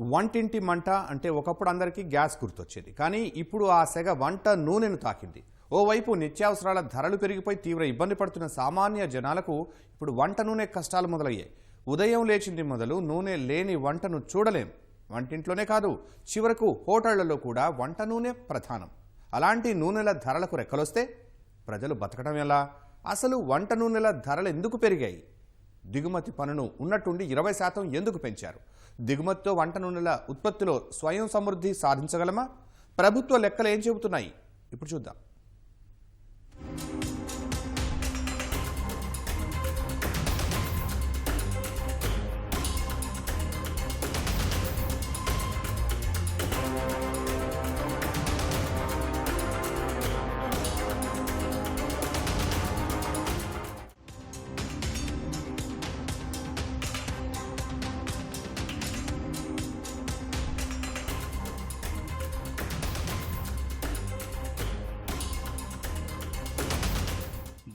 వంటింటి మంట అంటే ఒకప్పుడు అందరికీ గ్యాస్ గుర్తొచ్చేది. కానీ ఇప్పుడు ఆ సెగ వంట నూనెను తాకింది. ఓవైపు నిత్యావసరాల ధరలు పెరిగిపోయి తీవ్ర ఇబ్బంది పడుతున్న సామాన్య జనాలకు ఇప్పుడు వంట నూనె కష్టాలు మొదలయ్యాయి. ఉదయం లేచింది మొదలు నూనె లేని వంటను చూడలేం. వంటింట్లోనే కాదు చివరకు హోటళ్ళలో కూడా వంట నూనె ప్రధానం. అలాంటి నూనెల ధరలకు రెక్కలొస్తే ప్రజలు బతకడం ఎలా? అసలు వంట నూనెల ధరలు ఎందుకు పెరిగాయి? దిగుమతి పనును ఉన్నట్టుండి ఇరవై శాతం ఎందుకు పెంచారు? దిగుమతితో వంట నూనెల ఉత్పత్తిలో స్వయం సమృద్ధి సాధించగలమా? ప్రభుత్వ లెక్కలు ఏం చెబుతున్నాయి? ఇప్పుడు చూద్దాం.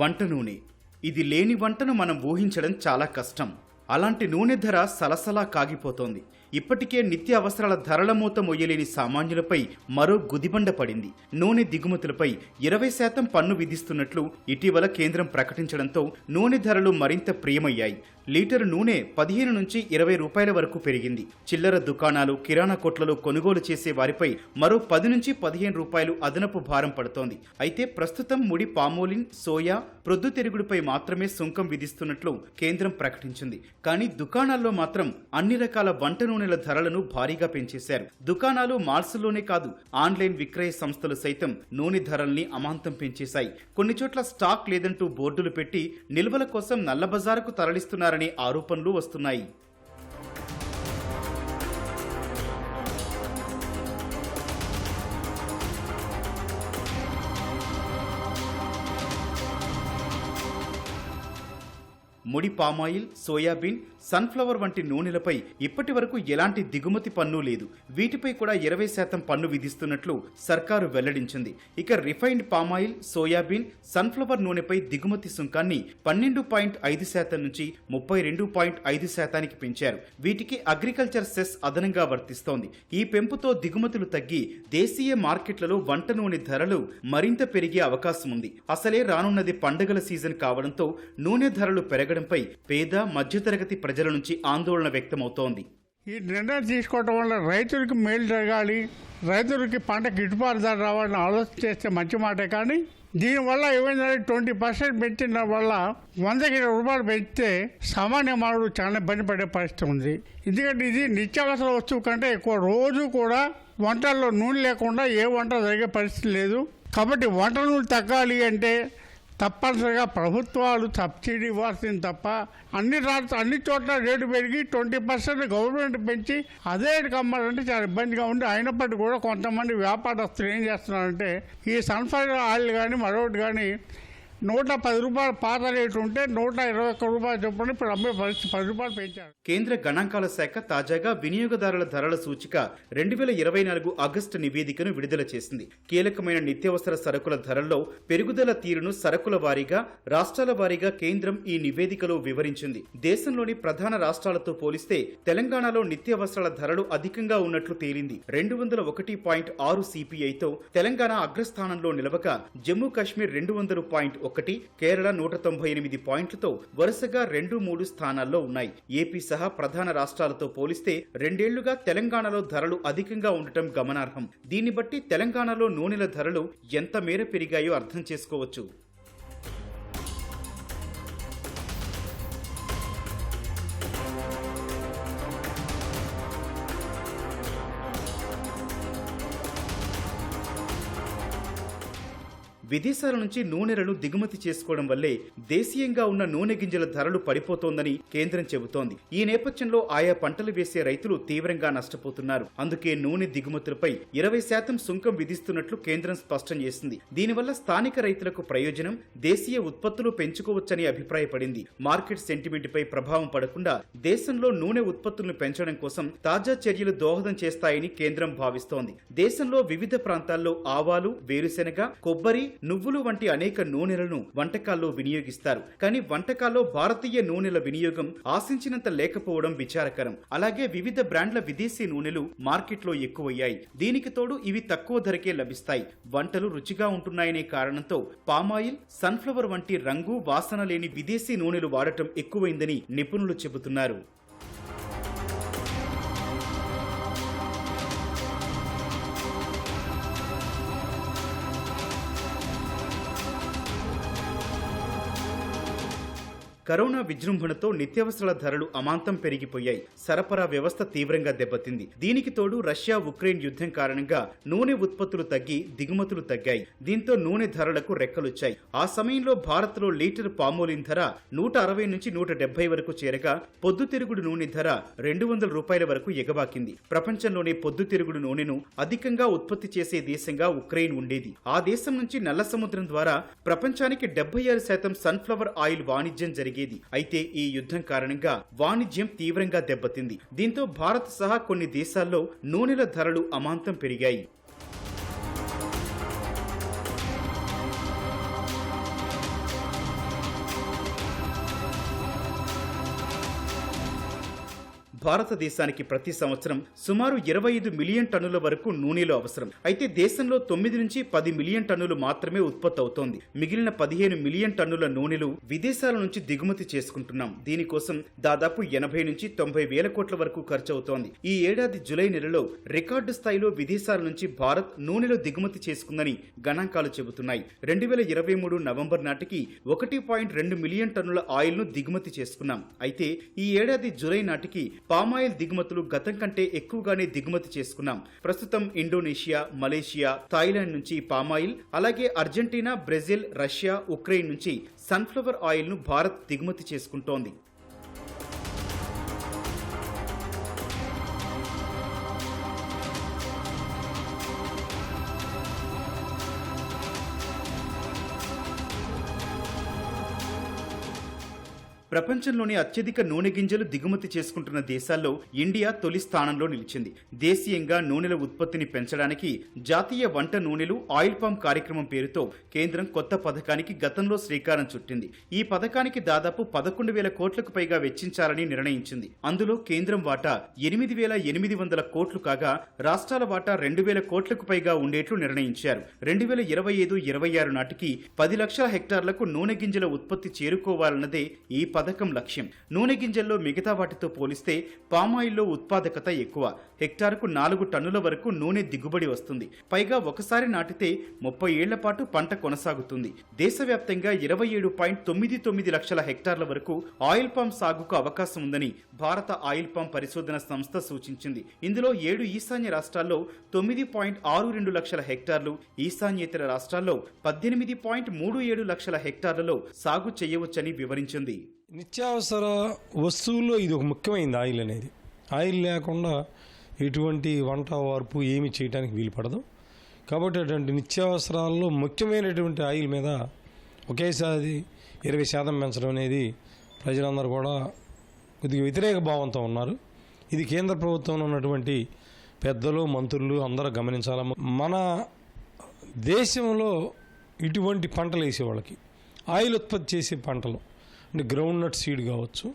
వంట నూనె. ఇది లేని వంటను మనం ఊహించడం చాలా కష్టం. అలాంటి నూనె ధర సలసలా కాగిపోతోంది. ఇప్పటికే నిత్య అవసరాల ధరల మూత మొయ్యలేని సామాన్యులపై మరో గుదిబండ పడింది. నూనె దిగుమతులపై ఇరవై శాతం పన్ను విధిస్తున్నట్లు ఇటీవల కేంద్రం ప్రకటించడంతో నూనె ధరలు మరింత ప్రియమయ్యాయి. లీటరు నూనె పదిహేను నుంచి ఇరవై రూపాయల వరకు పెరిగింది. చిల్లర దుకాణాలు కిరాణా కొట్లలో కొనుగోలు చేసే వారిపై మరో పది నుంచి పదిహేను రూపాయలు అదనపు భారం పడుతోంది. అయితే ప్రస్తుతం ముడి పామోలిన్ సోయా ప్రొద్దుతిరుగుడుపై మాత్రమే సుంకం విధిస్తున్నట్లు కేంద్రం ప్రకటించింది. కానీ దుకాణాల్లో మాత్రం అన్ని రకాల వంట నూనెల ధరలను భారీగా పెంచేశారు. దుకాణాలు మాల్స్లోనే కాదు ఆన్లైన్ విక్రయ సంస్థలు సైతం నూనె ధరల్ని అమాంతం పెంచేశాయి. కొన్ని చోట్ల స్టాక్ లేదంటూ బోర్డులు పెట్టి నిల్వల కోసం నల్లబజారుకు తరలిస్తున్నారనే ఆరోపణలు వస్తున్నాయి. ముడి పామాయిల్ సోయాబీన్ సన్ఫ్లవర్ వంటి నూనెలపై ఇప్పటి వరకు ఎలాంటి దిగుమతి పన్ను లేదు. వీటిపై కూడా ఇరవై శాతం పన్ను విధిస్తున్నట్లు సర్కారు వెల్లడించింది. ఇక refined palm oil soyabean sunflower నూనెపై దిగుమతి సుంకాన్ని పన్నెండు పాయింట్ ఐదు శాతం నుంచి ముప్పై రెండు పాయింట్ ఐదు శాతానికి పెంచారు. వీటికి అగ్రికల్చర్ సెస్ అదనంగా వర్తిస్తోంది. ఈ పెంపుతో దిగుమతులు తగ్గి దేశీయ మార్కెట్లలో వంట నూనె ధరలు మరింత పెరిగే అవకాశం ఉంది. అసలే రానున్నది పండగల సీజన్ కావడంతో నూనె ధరలు పెరగడంపై పేద మధ్యతరగతి ప్రజల నుంచి ఆందోళన వ్యక్తమవుతోంది. ఈ నిర్ణయం తీసుకోవటం వల్ల రైతులకి మేలు జరగాలి రైతులకి పంట గిట్టుబాటు ధర రావాలని ఆలోచన చేస్తే మంచి మాటే కానీ దీనివల్ల ఏమైందంటే ట్వంటీ పర్సెంట్ పెంచిన వల్ల వందకి ఇరవై రూపాయలు పెంచితే సామాన్య మానవుడు చాలా ఇబ్బంది పడే పరిస్థితి ఉంది. ఎందుకంటే ఇది నిత్యావసర వస్తువు కంటే ఎక్కువ. రోజు కూడా వంటల్లో నూనె లేకుండా ఏ వంట జరిగే పరిస్థితి లేదు. కాబట్టి వంట నూనె తగ్గాలి అంటే తప్పనిసరిగా ప్రభుత్వాలు సబ్సిడీ ఇవ్వాల్సింది తప్ప అన్ని రాష్ట్ర అన్ని చోట్ల రేటు పెరిగి ట్వంటీ పర్సెంట్ గవర్నమెంట్ పెంచి అదే కమ్మాలంటే చాలా ఇబ్బందిగా ఉంది. అయినప్పటికీ కూడా కొంతమంది వ్యాపారస్తులు ఏం చేస్తున్నారంటే ఈ సన్ఫ్లవర్ ఆయిల్ కానీ మరొకటి కానీ నూట పది రూపాయలు పాత రేటు ఉంటే నూట ఇరవై ఒక్క రూపాయలు చొప్పున ఇప్పుడు అమ్మే పరిస్థితి పది రూపాయలు పెంచారు. కేంద్ర గణాంకాల శాఖ తాజాగా వినియోగదారుల ధరల సూచిక రెండు వేల ఇరవై నాలుగు ఆగస్టు నివేదికను విడుదల చేసింది. కీలకమైన నిత్యావసర సరుకుల ధరల్లో పెరుగుదల తీరును సరుకుల వారీగా రాష్ట్రాల వారీగా కేంద్రం ఈ నివేదికలో వివరించింది. దేశంలోని ప్రధాన రాష్ట్రాలతో పోలిస్తే తెలంగాణలో నిత్యావసరాల ధరలు అధికంగా ఉన్నట్లు తేలింది. రెండు వందల ఒకటి పాయింట్ ఆరు సిపిఐతో తెలంగాణ అగ్రస్థానంలో నిలవక జమ్మూ కాశ్మీర్ రెండు వందల పాయింట్ ఒకటి కేరళ నూట తొంభై ఎనిమిది పాయింట్లతో వరుసగా రెండు మూడు స్థానాల్లో ఉన్నాయి. ఏపీ సహా ప్రధాన రాష్ట్రాలతో పోలిస్తే రెండేళ్ళుగా తెలంగాణలో ధరలు అధికంగా ఉండటం గమనార్హం. దీన్ని బట్టి తెలంగాణలో నూనెల ధరలు ఎంత మేర పెరిగాయో అర్థం చేసుకోవచ్చు. విదేశాల నుంచి నూనెలను దిగుమతి చేసుకోవడం వల్లే దేశీయంగా ఉన్న నూనె గింజల ధరలు పడిపోతోందని కేంద్రం చెబుతోంది. ఈ నేపథ్యంలో ఆయా పంటలు వేసే రైతులు తీవ్రంగా నష్టపోతున్నారు. అందుకే నూనె దిగుమతులపై ఇరవై శాతం సుంకం విధిస్తున్నట్లు కేంద్రం స్పష్టం చేసింది. దీనివల్ల స్థానిక రైతులకు ప్రయోజనం దేశీయ ఉత్పత్తులు పెంచుకోవచ్చని అభిప్రాయపడింది. మార్కెట్ సెంటిమెంట్ పై ప్రభావం పడకుండా దేశంలో నూనె ఉత్పత్తులను పెంచడం కోసం తాజా చర్యలు దోహదం చేస్తాయని కేంద్రం భావిస్తోంది. దేశంలో వివిధ ప్రాంతాల్లో ఆవాలు వేరుశెనగ కొబ్బరి నువ్వులు వంటి అనేక నూనెలను వంటకాల్లో వినియోగిస్తారు. కానీ వంటకాల్లో భారతీయ నూనెల వినియోగం ఆశించినంత లేకపోవడం విచారకరం. అలాగే వివిధ బ్రాండ్ల విదేశీ నూనెలు మార్కెట్లో ఎక్కువయ్యాయి. దీనికి తోడు ఇవి తక్కువ ధరకే లభిస్తాయి. వంటలు రుచిగా ఉంటున్నాయనే కారణంతో పామాయిల్ సన్ఫ్లవర్ వంటి రంగు వాసన లేని విదేశీ నూనెలు వాడటం ఎక్కువైందని నిపుణులు చెబుతున్నారు. కరోనా విజృంభణతో నిత్యావసరాల ధరలు అమాంతం పెరిగిపోయాయి. సరఫరా వ్యవస్థ తీవ్రంగా దెబ్బతింది. దీనికి తోడు రష్యా ఉక్రెయిన్ యుద్ధం కారణంగా నూనె ఉత్పత్తులు తగ్గి దిగుమతులు తగ్గాయి. దీంతో నూనె ధరలకు రెక్కలొచ్చాయి. ఆ సమయంలో భారత్లో లీటర్ పామోలిన్ ధర నూట అరవై నుంచి నూట డెబ్బై వరకు చేరగా పొద్దుతిరుగుడు నూనె ధర రెండు వందల రూపాయల వరకు ఎగబాకింది. ప్రపంచంలోనే పొద్దుతిరుగుడు నూనెను అధికంగా ఉత్పత్తి చేసే దేశంగా ఉక్రెయిన్ ఉండేది. ఆ దేశం నుంచి నల్ల సముద్రం ద్వారా ప్రపంచానికి డెబ్బై ఆరు శాతం సన్ఫ్లవర్ ఆయిల్ వాణిజ్యం జరిగింది. అయితే ఈ యుద్ధం కారణంగా వాణిజ్యం తీవ్రంగా దెబ్బతింది. దీంతో భారత్ సహా కొన్ని దేశాల్లో నూనెల ధరలు అమాంతం పెరిగాయి. భారతదేశానికి ప్రతి సంవత్సరం సుమారు ఇరవై ఐదు మిలియన్ టన్నుల వరకు నూనెలు అవసరం. అయితే దేశంలో తొమ్మిది నుంచి పది మిలియన్ టన్నులు మాత్రమే ఉత్పత్తి అవుతోంది మిగిలిన పదిహేను మిలియన్ టన్నుల నూనెలు విదేశాల నుంచి దిగుమతి చేసుకుంటున్నాం. దీనికోసం దాదాపు ఎనభై నుంచి తొంభై వేల కోట్ల వరకు ఖర్చు అవుతోంది ఈ ఏడాది జులై నెలలో రికార్డు స్థాయిలో విదేశాల నుంచి భారత్ నూనెలు దిగుమతి చేసుకుందని గణాంకాలు చెబుతున్నాయి. రెండు వేల ఇరవై మూడు నవంబర్ నాటికి ఒకటి పాయింట్ రెండు మిలియన్ టన్నుల ఆయిల్ను దిగుమతి చేసుకున్నాం. అయితే ఈ ఏడాది జులై నాటికి పామాయిల్ దిగుమతులు గతం కంటే ఎక్కువగానే దిగుమతి చేసుకున్నాం. ప్రస్తుతం ఇండోనేషియా మలేషియా థాయిలాండ్ నుంచి పామాయిల్ అలాగే అర్జెంటీనా బ్రెజిల్ రష్యా ఉక్రెయిన్ నుంచి సన్ఫ్లవర్ ఆయిల్ను భారత్ దిగుమతి చేసుకుంటోంది. ప్రపంచంలోని అత్యధిక నూనె గింజలు దిగుమతి చేసుకుంటున్న దేశాల్లో ఇండియా తొలి స్థానంలో నిలిచింది. దేశీయంగా నూనెల ఉత్పత్తిని పెంచడానికి జాతీయ వంట నూనెలు ఆయిల్ పామ్ కార్యక్రమం పేరుతో కేంద్రం కొత్త పథకానికి గతంలో శ్రీకారం చుట్టింది. ఈ పథకానికి దాదాపు పదకొండు వేల కోట్లకు పైగా వెచ్చించాలని నిర్ణయించింది. అందులో కేంద్రం వాటా ఎనిమిది వేల ఎనిమిది వందల కోట్లు కాగా రాష్ట్రాల వాటా రెండు వేల కోట్లకు పైగా ఉండేట్లు నిర్ణయించారు. రెండు వేల ఇరవై ఐదు ఇరవై ఆరు నాటికి పది లక్షల హెక్టార్లకు నూనె గింజల ఉత్పత్తి చేరుకోవాలన్నదే ఈ పథకం లక్ష్యం. నూనె గింజల్లో మిగతా వాటితో పోలిస్తే పామాయిల్లో ఉత్పాదకత ఎక్కువ. హెక్టార్కు నాలుగు టన్నుల వరకు నూనె దిగుబడి వస్తుంది. పైగా ఒకసారి నాటితే ముప్పై ఏళ్ళ పాటు పంట కొనసాగుతుంది. దేశవ్యాప్తంగా ఇరవై ఏడు పాయింట్ తొమ్మిది తొమ్మిది లక్షల హెక్టార్ల వరకు ఆయిల్ పామ్ సాగుకు అవకాశం ఉందని భారత ఆయిల్ పామ్ పరిశోధన సంస్థ సూచించింది. ఇందులో ఏడు ఈశాన్య రాష్ట్రాల్లో తొమ్మిది పాయింట్ ఆరు రెండు లక్షల హెక్టార్లు ఈశాన్యేతర రాష్ట్రాల్లో పద్దెనిమిది పాయింట్ మూడు ఏడు లక్షల హెక్టార్లలో సాగు చేయవచ్చని వివరించింది. నిత్యావసర వస్తువుల్లో ఇది ఒక ముఖ్యమైనది ఆయిల్ అనేది. ఆయిల్ లేకుండా ఎటువంటి వంట వార్పు ఏమి చేయడానికి వీలు పడదు. కాబట్టి అటువంటి నిత్యావసరాల్లో ముఖ్యమైనటువంటి ఆయిల్ మీద ఒకేసారి ఇరవై శాతం పెంచడం అనేది ప్రజలందరూ కూడా కొద్దిగా వ్యతిరేక భావంతో ఉన్నారు. ఇది కేంద్ర ప్రభుత్వంలో ఉన్నటువంటి పెద్దలు మంత్రులు అందరూ గమనించాల? మన దేశంలో ఇటువంటి పంటలు వేసే వాళ్ళకి ఆయిల్ ఉత్పత్తి చేసే పంటలు అంటే గ్రౌండ్ నట్ సీడ్ కావచ్చు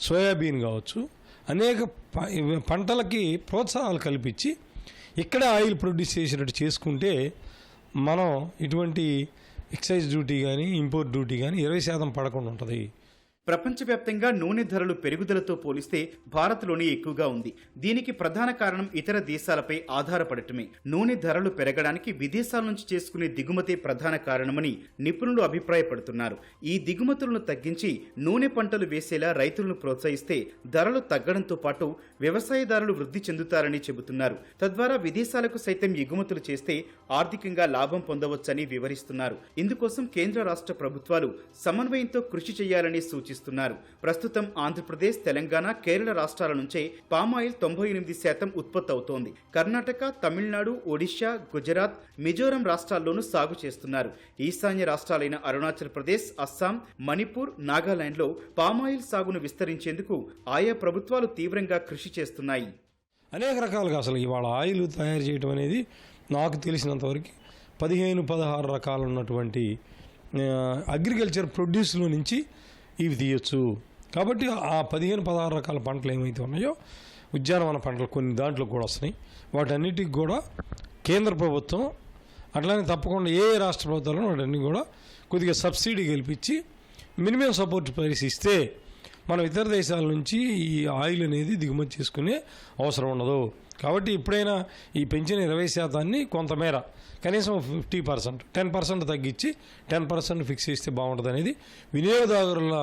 సోయాబీన్ కావచ్చు అనేక పంటలకి ప్రోత్సాహాలు కల్పించి ఇక్కడే ఆయిల్ ప్రొడ్యూస్ చేసినట్టు చేసుకుంటే మనం ఇటువంటి ఎక్సైజ్ డ్యూటీ కానీ ఇంపోర్ట్ డ్యూటీ కానీ ఇరవై శాతం పడకుండా ఉంటుంది. ప్రపంచవ్యాప్తంగా నూనె ధరలు పెరుగుదలతో పోలిస్తే భారత్లోనే ఎక్కువగా ఉంది. దీనికి ప్రధాన కారణం ఇతర దేశాలపై ఆధారపడటమే. నూనె ధరలు పెరగడానికి విదేశాల నుంచి చేసుకునే దిగుమతే ప్రధాన కారణమని నిపుణులు అభిప్రాయపడుతున్నారు. ఈ దిగుమతులను తగ్గించి నూనె పంటలు వేసేలా రైతులను ప్రోత్సహిస్తే ధరలు తగ్గడంతో పాటు వ్యవసాయదారులు వృద్ధి చెందుతారని చెబుతున్నారు. తద్వారా విదేశాలకు సైతం ఎగుమతులు చేస్తే ఆర్థికంగా లాభం పొందవచ్చని వివరిస్తున్నారు. ఇందుకోసం కేంద్ర రాష్ట్ర ప్రభుత్వాలు సమన్వయంతో కృషి చేయాలని సూచిస్తున్నారు. ప్రస్తుతం ఆంధ్రప్రదేశ్ తెలంగాణ కేరళ రాష్ట్రాల నుంచే పామాయిల్ తొంభై ఎనిమిది శాతం ఉత్పత్తి అవుతోంది కర్ణాటక తమిళనాడు ఒడిశా గుజరాత్ మిజోరం రాష్ట్రాల్లోనూ సాగు చేస్తున్నారు. ఈశాన్య రాష్ట్రాలైన అరుణాచల్ ప్రదేశ్ అస్సాం మణిపూర్ నాగాలాండ్లో పామాయిల్ సాగును విస్తరించేందుకు ఆయా ప్రభుత్వాలు తీవ్రంగా కృషి చేస్తున్నాయి. అనేక రకాలుగా అసలు ఇవాళ ఆయిల్ తయారు చేయడం అనేది నాకు తెలిసినంతవరకు పదిహేను పదహారు రకాలు ఉన్నటువంటి అగ్రికల్చర్ ప్రొడ్యూస్లో నుంచి ఇవి తీయొచ్చు. కాబట్టి ఆ పదిహేను పదహారు రకాల పంటలు ఏమైతే ఉన్నాయో ఉద్యానవన పంటలు కొన్ని దాంట్లో కూడా వస్తున్నాయి. వాటన్నిటికి కూడా కేంద్ర ప్రభుత్వం అట్లానే తప్పకుండా ఏ రాష్ట్ర ప్రభుత్వాలను వాటన్నీ కూడా కొద్దిగా సబ్సిడీ గెలిపించి మినిమం సపోర్ట్ ప్రైస్ ఇస్తే మనం ఇతర దేశాల నుంచి ఈ ఆయిల్ అనేది దిగుమతి చేసుకునే అవసరం ఉండదు. కాబట్టి ఇప్పుడైనా ఈ పెంచిన ఇరవై శాతాన్ని కొంతమేర కనీసం ఫిఫ్టీ పర్సెంట్ టెన్ పర్సెంట్ తగ్గించి టెన్ పర్సెంట్ ఫిక్స్ చేస్తే బాగుంటుంది అనేది వినియోగదారుల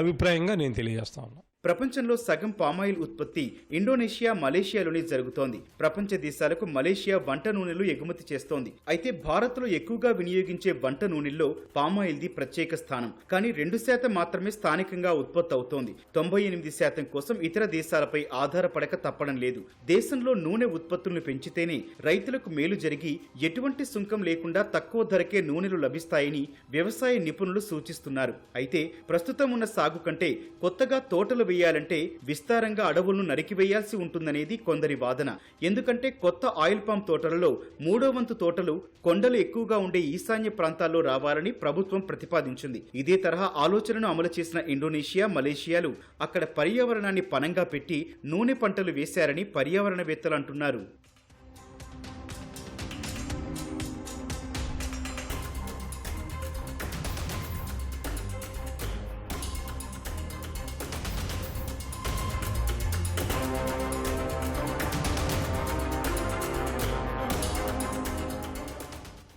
అభిప్రాయంగా నేను తెలియజేస్తా ఉన్నా. ప్రపంచంలో సగం పామాయిల్ ఉత్పత్తి ఇండోనేషియా మలేషియాలోనే జరుగుతోంది. ప్రపంచ దేశాలకు మలేషియా వంట నూనెలు ఎగుమతి చేస్తోంది. అయితే భారత్లో ఎక్కువగా వినియోగించే వంట నూనెల్లో పామాయిల్ది ప్రత్యేక స్థానం. కానీ రెండు శాతం మాత్రమే స్థానికంగా ఉత్పత్తి అవుతోంది. తొంభై ఎనిమిది శాతం కోసం ఇతర దేశాలపై ఆధారపడక తప్పడం లేదు. దేశంలో నూనె ఉత్పత్తులను పెంచితేనే రైతులకు మేలు జరిగి ఎటువంటి సుంకం లేకుండా తక్కువ ధరకే నూనెలు లభిస్తాయని వ్యవసాయ నిపుణులు సూచిస్తున్నారు. అయితే ప్రస్తుతం ఉన్న సాగు కంటే కొత్తగా తోటలు వేయాలంటే విస్తారంగా అడవులను నరికివేయాల్సి ఉంటుందనేది కొందరి వాదన. ఎందుకంటే కొత్త ఆయిల్ పామ్ తోటలలో మూడో వంతు తోటలు కొండలు ఎక్కువగా ఉండే ఈశాన్య ప్రాంతాల్లో రావాలని ప్రభుత్వం ప్రతిపాదించింది. ఇదే తరహా ఆలోచనను అమలు చేసిన ఇండోనేషియా మలేషియాలు అక్కడ పర్యావరణాన్ని పనంగా పెట్టి నూనె పంటలు వేశారని పర్యావరణవేత్తలు అంటున్నారు.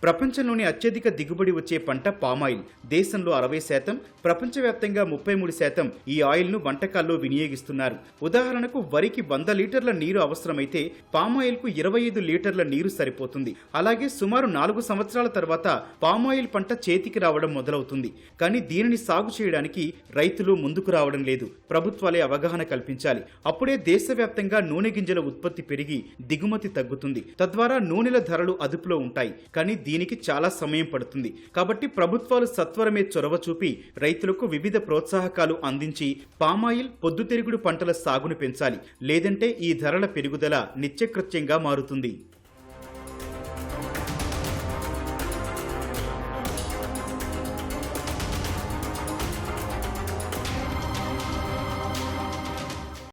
ప్రపంచంలోని అత్యధిక దిగుబడి వచ్చే పంట పామాయిల్ దేశంలో అరవై శాతం ప్రపంచవ్యాప్తంగా ముప్పై మూడు శాతం ఈ ఆయిల్ను వంటకాల్లో వినియోగిస్తున్నారు. ఉదాహరణకు వరికి వంద లీటర్ల నీరు అవసరమైతే పామాయిల్కు ఇరవై ఐదు లీటర్ల నీరు సరిపోతుంది. అలాగే సుమారు నాలుగు సంవత్సరాల తర్వాత పామాయిల్ పంట చేతికి రావడం మొదలవుతుంది. కానీ దీనిని సాగు చేయడానికి రైతులు ముందుకు రావడం లేదు. ప్రభుత్వాలే అవగాహన కల్పించాలి. అప్పుడే దేశవ్యాప్తంగా నూనె గింజల ఉత్పత్తి పెరిగి దిగుమతి తగ్గుతుంది. తద్వారా నూనెల ధరలు అదుపులో ఉంటాయి. కానీ దీనికి చాలా సమయం పడుతుంది. కాబట్టి ప్రభుత్వాలు సత్వరమే చొరవ చూపి రైతులకు వివిధ ప్రోత్సాహకాలు అందించి పామాయిల్ పొద్దుతిరుగుడు పంటల సాగును పెంచాలి. లేదంటే ఈ ధరల పెరుగుదల నిత్యకృత్యంగా మారుతుంది.